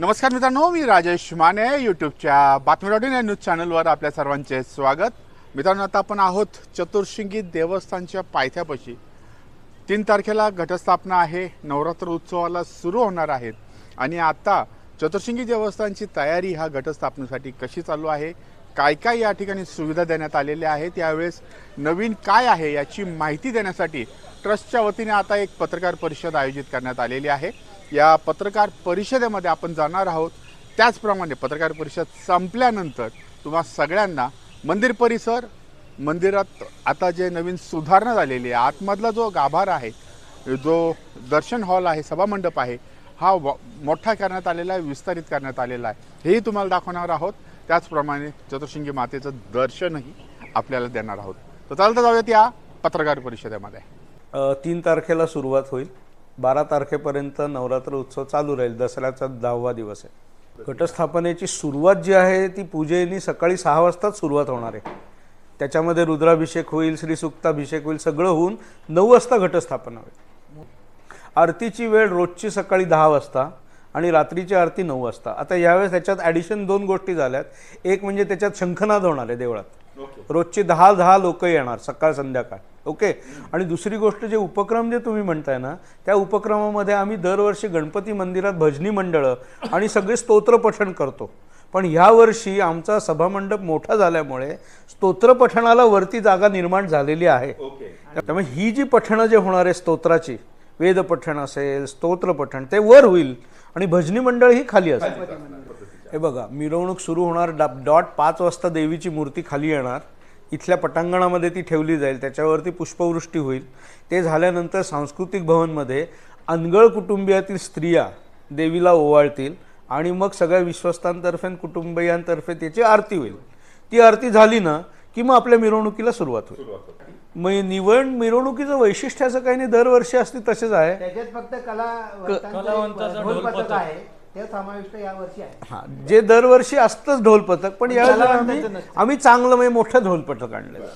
नमस्कार मित्रांनो मी राजेश माने यूट्यूबच्या बातमी डॉट इन या न्यूज चॅनलवर आपल्या सर्वांचे स्वागत. मित्रांनो आता आपण आहोत चतुर्शिंगी देवस्थानच्या पायथ्यापाशी. तीन तारखेला घटस्थापना आहे नवरात्र उत्सवाला सुरू होणार आहेत आणि आता चतुर्शिंगी देवस्थानची तयारी ह्या घटस्थापनेसाठी कशी चालू आहे काय काय या ठिकाणी सुविधा देण्यात आलेल्या आहेत? यावेळेस नवीन काय आहे याची माहिती देण्यासाठी ट्रस्टच्या वतीने आता एक पत्रकार परिषद आयोजित करण्यात आलेली आहे. या पत्रकार परिषदेमध्ये आपण जाणार आहोत. त्याचप्रमाणे पत्रकार परिषद संपल्यानंतर तुम्हा सगळ्यांना मंदिर परिसर मंदिरात आता जे नवीन सुधारणा झालेली आहे आतमधला जो गाभार आहे जो दर्शन हॉल आहे सभामंडप आहे हा व मोठा करण्यात आलेला आहे विस्तारित करण्यात आलेला आहे. हेही तुम्हाला दाखवणार आहोत. त्याचप्रमाणे चतुर्शिंगी मातेचं दर्शनही आपल्याला देणार आहोत. तर चालतं जाऊयात या पत्रकार परिषदेमध्ये. तीन तारखेला सुरुवात होईल. बारा तारखेपर्यंत नवरात्र उत्सव चालू राहील. दसऱ्याचा दहावा दिवस आहे. घटस्थापनेची सुरुवात जी आहे ती पूजेनी सकाळी सहा वाजताच सुरुवात होणार आहे. त्याच्यामध्ये रुद्राभिषेक होईल श्रीसुक्ताभिषेक होईल सगळं होऊन नऊ वाजता घटस्थापना होईल. आरतीची वेळ रोजची सकाळी दहा वाजता. आणि रात्रीची आरती नऊ वाजता. आता यावेळेस त्याच्यात ॲडिशन दोन गोष्टी झाल्यात. एक म्हणजे त्याच्यात शंखनाद होणार आहे देवळात. रोजची दहा दहा लोक येणार सकाळ संध्याकाळ. ओके? आणि दुसरी गोष्ट जे उपक्रम जे तुम्ही म्हणताय ना त्या उपक्रमामध्ये आम्ही दरवर्षी गणपती मंदिरात भजनी मंडळं आणि सगळे स्तोत्र पठण करतो. पण यावर्षी आमचा सभामंडप मोठा झाल्यामुळे स्तोत्र पठणाला वरती जागा निर्माण झालेली आहे. त्यामुळे ही जी पठणं जे होणार आहे स्तोत्राची वेद पठण असेल स्तोत्र पठण ते वर होईल. आणि भजनी मंडळ ही खाली असेल हे बघा मिरवणूक सुरू होणार डा डॉट पाच वाजता देवीची मूर्ती खाली येणार. इथल्या पटांगणामध्ये ती ठेवली जाईल त्याच्यावरती पुष्पवृष्टी होईल. ते झाल्यानंतर सांस्कृतिक भवनमध्ये अनगळ कुटुंबियातील स्त्रिया देवीला ओवाळतील आणि मग सगळ्या विश्वस्तांतर्फे आणि कुटुंबियांतर्फे त्याची आरती होईल. ती आरती झाली ना की मग आपल्या मिरवणुकीला सुरुवात होईल. मग निवड मिरवणुकीचं वैशिष्ट्य असं काही नाही दरवर्षी असते तसेच आहे. त्याच्यात फक्त कलावंतांचं ढोल पथक आहे ते समाविष्ट या वर्षी आहे. हा जे दरवर्षी असतंच ढोल पथक पण यावेळेला आम्ही. आम्ही चांगलं म्हणजे मोठं ढोल पथक आणलेलं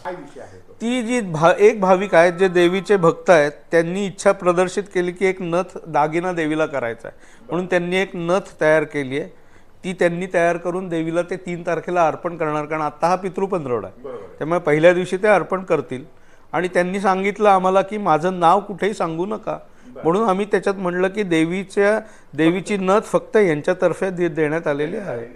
ती? जी भा एक भाविक आहेत जे देवीचे भक्त आहेत त्यांनी इच्छा प्रदर्शित केली की एक नथ दागिना देवीला करायचा आहे. म्हणून त्यांनी एक नथ तयार केली आहे. ती त्यांनी तयार करून देवीला ते तीन तारखेला अर्पण करणार कारण आता हा पितृपंधरवडा आहे. त्यामुळे पहिल्या दिवशी ते अर्पण करतील. आणि त्यांनी सांगितलं आम्हाला की माझं नाव कुठेही सांगू नका. म्हणून आम्ही त्याच्यात म्हणलं की देवीच्या देवीची नथ फक्त यांच्यातर्फे दे देण्यात आलेली आहे.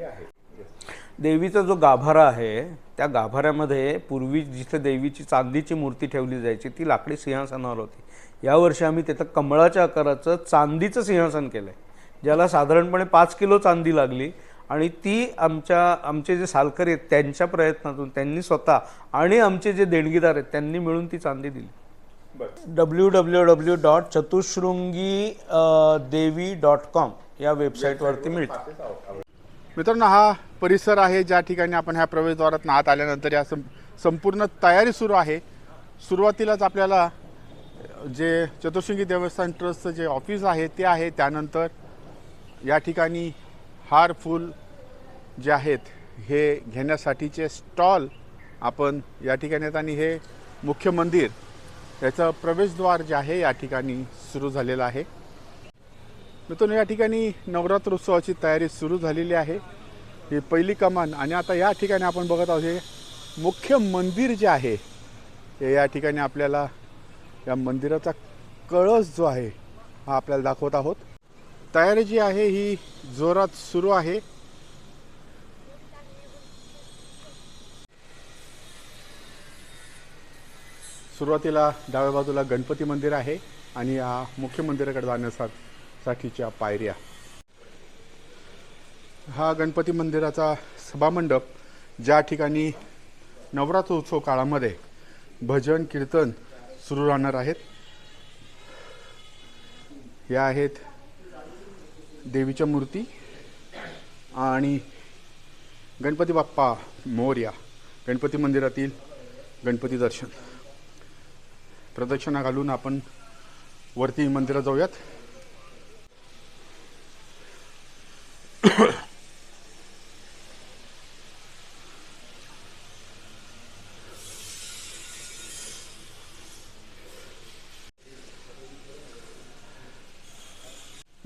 देवीचा जो गाभारा आहे त्या गाभाऱ्यामध्ये पूर्वी जिथे देवीची चांदीची मूर्ती ठेवली जायची ती लाकडी सिंहासनावर होती. यावर्षी आम्ही तिथं कमळाच्या आकाराचं चांदीचं सिंहासन केलं आहे ज्याला साधारणपणे पाच किलो चांदी लागली आणि ती आमच्या आमचे जे सालकरी आहेत त्यांच्या प्रयत्नातून त्यांनी स्वतः आणि आमचे जे देणगीदार आहेत त्यांनी मिळून ती चांदी दिली. W W W dot Chatushrungi Devi dot com या वेबसाईटवरती मिळते मित्रांनो हा परिसर आहे ज्या ठिकाणी आपण ह्या प्रवेशद्वारात आत आल्यानंतर या सं संपूर्ण तयारी सुरू आहे. सुरुवातीलाच आपल्याला जे चतुर्शिंगी देवस्थान ट्रस्टचं जे ऑफिस आहे ते आहे. त्यानंतर या ठिकाणी हारफुल जे आहेत हे घेण्यासाठीचे स्टॉल आपण या ठिकाणी आहेत आणि हे मुख्य मंदिर याचं प्रवेशद्वार जे आहे या ठिकाणी सुरू झालेलं आहे. मित्रांनो या ठिकाणी नवरात्र उत्सवाची तयारी सुरू झालेली आहे. ही पहिली कमान आणि आता या ठिकाणी आपण बघत आहोत हे मुख्य मंदिर जे आहे हे या ठिकाणी आपल्याला या मंदिराचा कळस जो आहे हा आपल्याला दाखवत आहोत. तयारी जी आहे ही जोरात सुरू आहे. सुरुवातीला डाव्या बाजूला गणपती मंदिर आहे आणि या मुख्य मंदिराकडे जाण्यासाठीच्या पायऱ्या. हा गणपती मंदिराचा सभामंडप ज्या ठिकाणी नवरात्र उत्सव काळामध्ये भजन कीर्तन सुरू राहणार आहेत. या आहेत देवीच्या मूर्ती आणि गणपती बाप्पा मोर्या गणपती मंदिरातील गणपती दर्शन. प्रदक्षिणा घालून आपण वरती मंदिरात जाऊयात.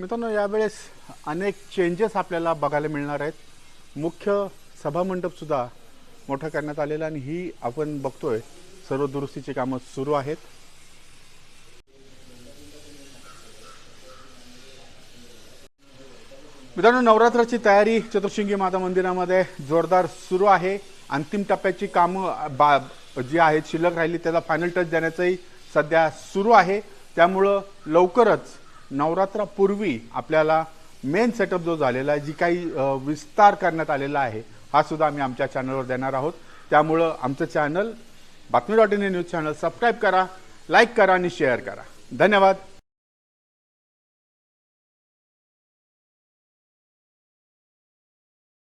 मित्रांनो यावेळेस अनेक चेंजेस आपल्याला बघायला मिळणार आहेत. मुख्य सभामंडपसुद्धा मोठा करण्यात आलेला आणि ही आपण बघतोय. सर्व दुरुस्तीची कामं सुरू आहेत. मित्रांनो नवरात्राची तयारी चतुर्शिंगी माता मंदिरामध्ये जोरदार सुरू आहे. अंतिम टप्प्याची कामं बा जी आहेत शिल्लक राहिली त्याला फायनल टच देण्याचंही सध्या सुरू आहे. त्यामुळं लवकरच नवरात्रापूर्वी आपल्याला मेन सेटअप जो झालेला आहे जी काही विस्तार करण्यात आलेला आहे हा सुद्धा आम्ही आमच्या चॅनलवर देणार आहोत. त्यामुळं आमचं चॅनल बातमी dot in news channel subscribe करा लाईक करा आणि शेअर करा. धन्यवाद.